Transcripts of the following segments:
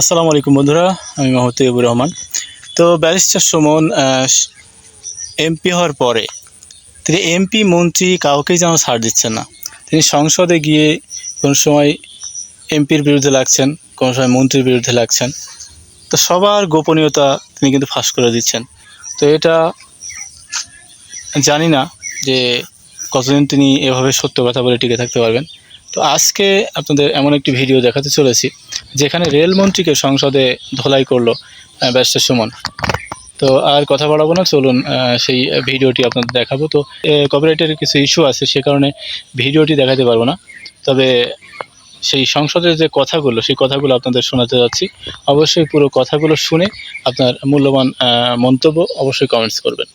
আসসালামু আলাইকুম বন্ধুরা, আমি মোহাম্মদ তৈবুর রহমান। তো ব্যারিস্টার সুমন এমপি হওয়ার পরে তিনি এমপি মন্ত্রী কাউকেই যেন ছাড় দিচ্ছেন না। তিনি সংসদে গিয়ে কোনো সময় এমপির বিরুদ্ধে লাগছেন, কোনো সময় মন্ত্রীর বিরুদ্ধে লাগছেন। তো সবার গোপনীয়তা তিনি কিন্তু ফাঁস করে দিচ্ছেন। তো এটা জানি না যে কতদিন তিনি এভাবে সত্য কথা বলে টিকে থাকতে পারবেন। তো আজকে আপনাদের এমন একটি ভিডিও দেখাতে চলেছি, যেখানে রেলমন্ত্রীকে সংসদে ধোলাই করল ব্যারিস্টার সুমন। তো আর কথা বাড়াবো না, চলুন সেই ভিডিওটি আপনাদের দেখাবো। তো কপিরাইটের কিছু ইস্যু আছে, সে কারণে ভিডিওটি দেখাতে পারব না। তবে সেই সংসদের যে কথাগুলো, সেই কথাগুলো আপনাদের শোনাতে যাচ্ছি। অবশ্যই পুরো কথাগুলো শুনে আপনার মূল্যবান মন্তব্য অবশ্যই কমেন্টস করবেন।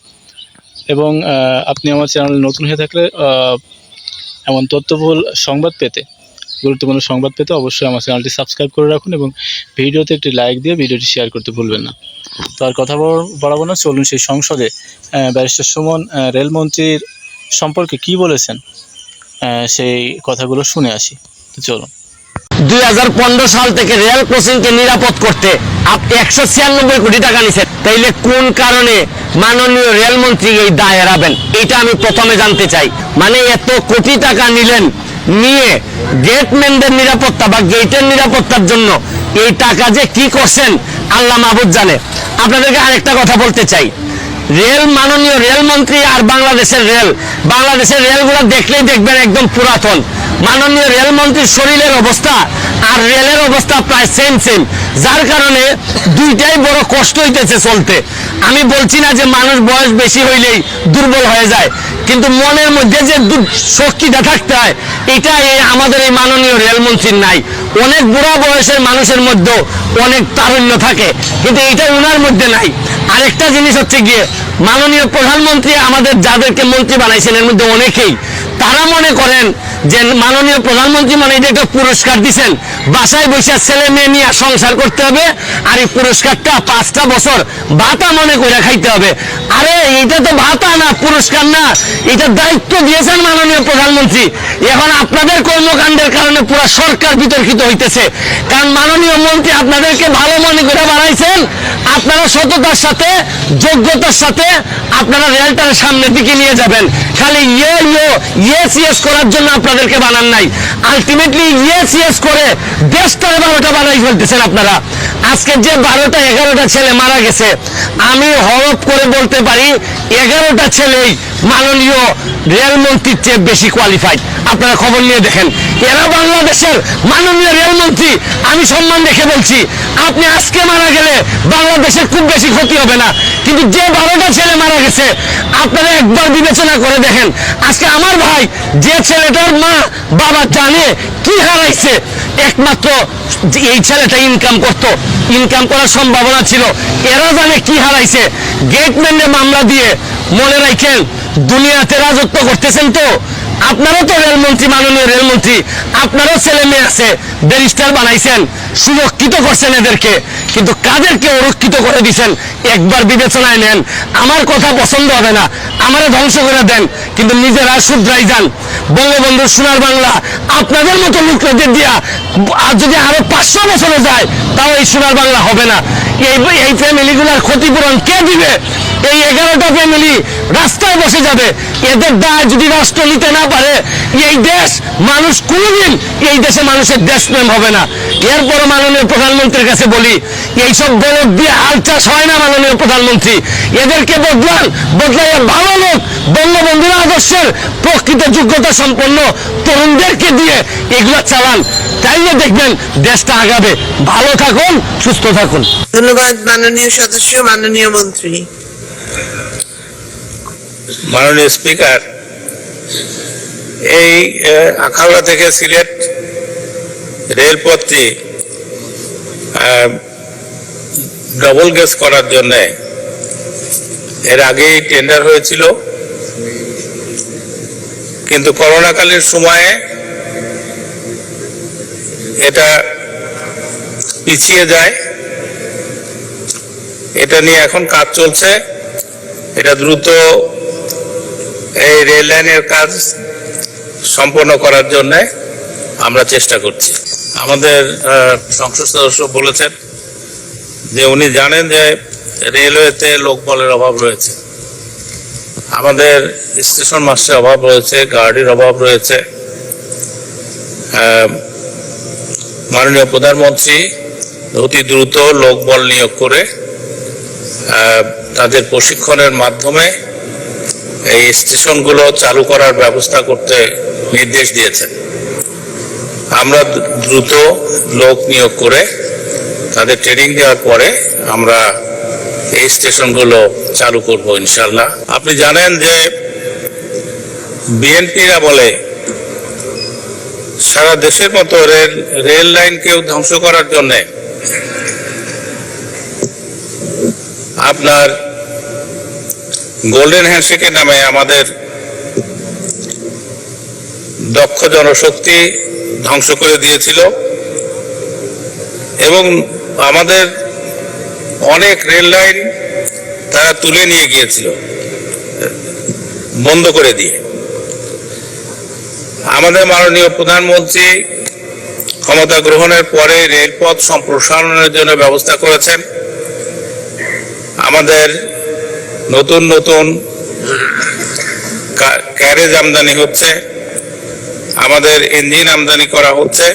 এবং আপনি আমার চ্যানেল নতুন হয়ে থাকলে এমন তথ্যবহুল সংবাদ পেতে, গুরুত্বপূর্ণ সংবাদ পেতে অবশ্যই আমার চ্যানেলটি সাবস্ক্রাইব করে রাখুন এবং ভিডিওতে একটি লাইক দিয়ে ভিডিওটি শেয়ার করতে ভুলবেন না। তো আর কথা বল- বাড়াবো না, চলুন সেই সংসদে ব্যারিস্টার সুমন রেলমন্ত্রীর সম্পর্কে কি বলেছেন সেই কথাগুলো শুনে আসি। তো চলুন। দুই হাজার পনেরো সাল থেকে রেল ক্রসিংকে নিরাপদ করতে আপনি একশো ছিয়ানব্বই কোটি টাকা নিছেন। তাইলে কোন কারণে মাননীয় রেলমন্ত্রী এই দায় এড়াবেন এটা আমি প্রথমে জানতে চাই। মানে এত কোটি টাকা নিলেন নিয়ে গেটম্যানদের নিরাপত্তা বা গেটের নিরাপত্তার জন্য এই টাকা যে কি করছেন, আল্লাহ মাহবুদ জানে। আপনাদেরকে আরেকটা কথা বলতে চাই। রেল, মাননীয় রেলমন্ত্রী আর বাংলাদেশের রেল, বাংলাদেশের রেলগুলো দেখলেই দেখবেন একদম পুরাতন। মাননীয় রেলমন্ত্রীর শরীরের অবস্থা আর রেলের অবস্থা প্রায় সেম সেম যার কারণে দুইটাই বড় কষ্ট হইতেছে চলতে। আমি বলছি না যে মানুষ বয়স বেশি হইলেই দুর্বল হয়ে যায়, কিন্তু মনের মধ্যে যে শক্তিটা থাকতে হয় এটা আমাদের এই মাননীয় রেলমন্ত্রীর নাই। অনেক বুড়া বয়সের মানুষের মধ্যেও অনেক তারুণ্য থাকে, কিন্তু এটা ওনার মধ্যে নাই। আরেকটা জিনিস হচ্ছে গিয়ে, মাননীয় প্রধানমন্ত্রী আমাদের যাদেরকে মন্ত্রী বানাইছেন, এর মধ্যে অনেকেই, তারা মনে করেন যে মাননীয় প্রধানমন্ত্রী মানে এটা একটা পুরস্কার দিছেন বাসায় বসে ছেলে মেয়ে নিয়ে সংসার করতে হবে আর এই পুরস্কারটা পাঁচটা বছর ভাতা মনে করে খাইতে হবে আরে এটা তো ভাতা না পুরস্কার না এটা দায়িত্ব দিয়েছেন মাননীয় প্রধানমন্ত্রী এখন আপনাদের কর্মকাণ্ডের কারণে পুরো সরকার বিতর্কিত হইতেছে কারণ মাননীয় মন্ত্রী আপনাদেরকে ভালো মনে করে বানাইছেন আপনারা সততার সাথে যোগ্যতার সাথে আপনারা রেলটার সামনের দিকে নিয়ে যাবেন খালি ইয়ে ইয়ে ইয়েস ইয়েস করার জন্য আপনাদেরকে বানান নাই। আলটিমেটলি ইয়েস ইয়েস করে দেশটার বারোটা বানাই ফেলতেছেন আপনারা। আজকে যে বারোটা, এগারোটা ছেলে মারা গেছে, আমি হরপ করে বলতে পারি, এগারোটা ছেলেই মাননীয় রেলমন্ত্রীর চেয়ে বেশি কোয়ালিফাইড আপনারা খবর নিয়ে দেখেন। এরা বাংলাদেশের মাননীয় রেলমন্ত্রী, আমি সম্মান রেখে বলছি, আপনি আজকে মারা গেলে বাংলাদেশের খুব বেশি ক্ষতি হবে না। কিন্তু যে বারোটা ছেলে মারা গেছে, আপনারা একবার বিবেচনা করে দেখেন। আজকে আমার ভাই, যে ছেলেটার মা, বাবা জানে কি হারাইছে। একমাত্র এই ছেলেটা ইনকাম করত। ইনকাম করার সম্ভাবনা ছিল। এরা জানে কি হারাইছে। গেটম্যানে মামলা দিয়ে মনে রাখেন দুনিয়াতে রাজত্ব করতেছেন তো? আপনারও তো রেলমন্ত্রী, মাননীয় রেলমন্ত্রী, আপনারও ছেলে মেয়ে আছে, ব্যারিস্টার বানাইছেন, সুরক্ষিত করছেন এদেরকে, কিন্তু কাদেরকে অরক্ষিত করে দিছেন? একবার বিবেচনায় নেন, আমার কথা পছন্দ হবে না, আমারে ধ্বংস করে দেন, কিন্তু নিজেরা শুধরাই যান। বঙ্গবন্ধু সোনার বাংলা, আপনাদের মতো লোকদের দিয়া, আর যদি আরও পাঁচশো বছরে যায়, তাও এই সোনার বাংলা হবে না। এই এই ফ্যামিলিগুলোর ক্ষতিপূরণ কে দিবে? এই এগারোটা ফ্যামিলি রাস্তায় বসে যাবে। এদের দায় যদি রাষ্ট্র নিতে না পারে, এই দেশ মানুষ কোনোদিন এই দেশে মানুষের দেশপ্রেম হবে না। এরপর মাননীয় প্রধানমন্ত্রীর কাছে বলি, এইসব বলদ দিয়ে হাল চাষ হয় না মাননীয় প্রধানমন্ত্রী। এদেরকে বদলান, বদলাইয়া ভালো লোক, বঙ্গবন্ধুর আদর্শের প্রকৃত যোগ্যতা সম্পন্ন তরুণদেরকে দিয়ে এগুলো চালান। তাইলে দেখবেন দেশটা আগাবে। ভালো থাকুন, সুস্থ থাকুন। ধন্যবাদ মাননীয় সদস্য, মাননীয় মন্ত্রী। মাননীয় স্পিকার, এই আখাউড়া থেকে সিলেট রেলপথটি ডবল গেস করার জন্যে, এর আগেই টেন্ডার হয়েছিল। কিন্তু করোনাকালীন সময়ে এটা পিছিয়ে যায়। এটা নিয়ে এখন কাজ চলছে। এটা দ্রুত এই রেল লাইনের কাজ সম্পন্ন করার জন্য আমরা চেষ্টা করছি। আমাদের সংসদ সদস্য বলেছেন যে উনি জানেন যে রেলওয়েতে লোকবলের অভাব রয়েছে। আমাদের স্টেশন মাস্টারের অভাব রয়েছে গার্ডের অভাব রয়েছে। মাননীয় প্রধানমন্ত্রী অতি দ্রুত লোকবল নিয়োগ করে তাদের প্রশিক্ষণের মাধ্যমে এই স্টেশনগুলো চালু করার ব্যবস্থা করতে নির্দেশ দিয়েছেন। আমরা দ্রুত লোক নিয়োগ করে তাদের ট্রেনিং দেওয়ার পরে আমরা এই স্টেশনগুলো চালু করব ইনশাল্লাহ আপনি জানেন যে বিএনপিরা বলে, সারা দেশের মতো রেল রেল লাইনকেও ধ্বংস করার জন্যে আপনার গোল্ডেন হ্যান্ডশেকের নামে আমাদের দক্ষ জনশক্তি ধ্বংস করে দিয়েছিল। এবং আমাদের অনেক রেল লাইন তারা তুলে নিয়ে গিয়েছিল, বন্ধ করে দিয়ে। আমাদের মাননীয় প্রধানমন্ত্রী ক্ষমতা গ্রহণের পরে রেলপথ সম্প্রসারণের জন্য ব্যবস্থা করেছেন। আমাদের নতুন নতুন ক্যারেজ আমদানি হচ্ছে আমাদের ইঞ্জিন আমদানি করা হচ্ছে।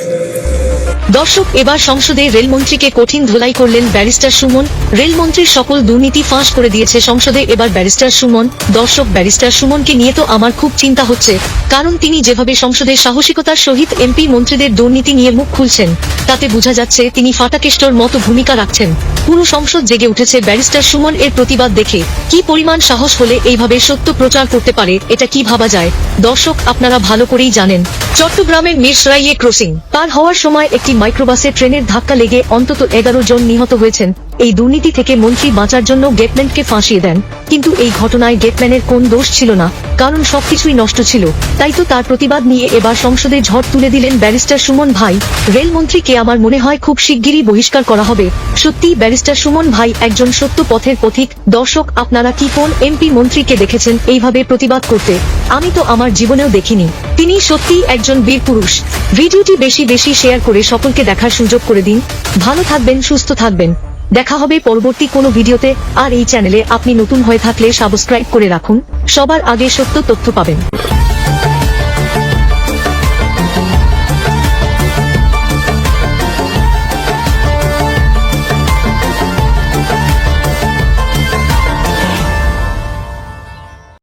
দর্শক, এবার সংসদে রেলমন্ত্রীকে কঠিন ধোলাই করলেন ব্যারিস্টার সুমন। রেলমন্ত্রীর সকল দুর্নীতি ফাঁস করে দিয়েছে সংসদে। এবার ব্যারিস্টার সুমন, দর্শক, ব্যারিস্টার সুমনকে নিয়ে তো আমার খুব চিন্তা হচ্ছে। কারণ তিনি যেভাবে সংসদে সাহসিকতার সহিত এমপি মন্ত্রীদের দুর্নীতি নিয়ে মুখ খুলছেন, তাতে বোঝা যাচ্ছে তিনি ফাটাকেষ্টর মতো ভূমিকা রাখছেন। পুরো সংসদ জেগে উঠেছে ব্যারিস্টার সুমন এর প্রতিবাদ দেখে। কি পরিমাণ সাহস হলে এইভাবে সত্য প্রচার করতে পারে, এটা কি ভাবা যায়? দর্শক, আপনারা ভালো করেই জানেন। চট্টগ্রামের মিরসরাইয়ে ক্রসিং। পার হওয়ার সময় একটি মাইক্রোবাসে ট্রেনের ধাক্কা লেগে অন্তত এগারো জন নিহত হয়েছেন। এই দুর্নীতি থেকে মন্ত্রী বাঁচার জন্য গেটম্যানকে ফাঁসিয়ে দেন। কিন্তু এই ঘটনায় গেটম্যানের কোন দোষ ছিল না, কারণ সবকিছুই নষ্ট ছিল। তাই তো তার প্রতিবাদ নিয়ে এবার সংসদে ঝড় তুলে দিলেন ব্যারিস্টার সুমন ভাই। রেলমন্ত্রীকে আমার মনে হয় খুব শিগগিরই বহিষ্কার করা হবে। সত্যি ব্যারিস্টার সুমন ভাই একজন সত্য পথের পথিক। দর্শক, আপনারা কি কোন এমপি মন্ত্রীকে দেখেছেন এইভাবে প্রতিবাদ করতে? আমি তো আমার জীবনেও দেখিনি। তিনি সত্যি একজন বীর পুরুষ। ভিডিওটি বেশি বেশি শেয়ার করে সকলকে দেখার সুযোগ করে দিন। ভালো থাকবেন, সুস্থ থাকবেন। দেখা হবে পরবর্তী কোনো ভিডিওতে, আর এই চ্যানেলে আপনি নতুন হয়ে থাকলে সাবস্ক্রাইব করে রাখুন। সবার আগে সত্য তথ্য পাবেন।